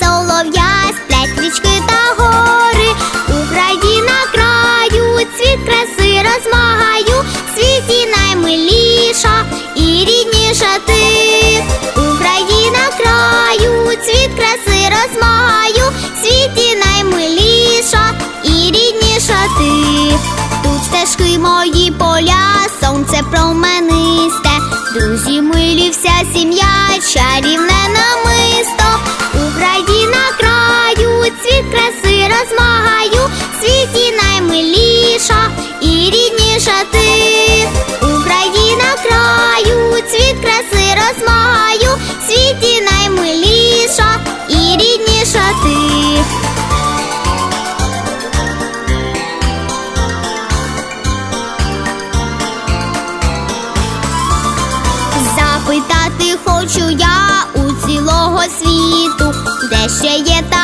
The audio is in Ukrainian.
Солов'я, сплять річки та гори. Україна краю, цвіт краси розмагаю, в світі наймиліша і рідніша ти. Україна краю, цвіт краси розмагаю, в світі наймиліша і рідніша ти. Тут стежки мої поля, сонце променисте, друзі милі, вся сім'я, хочу я у цілого світу, де ще є така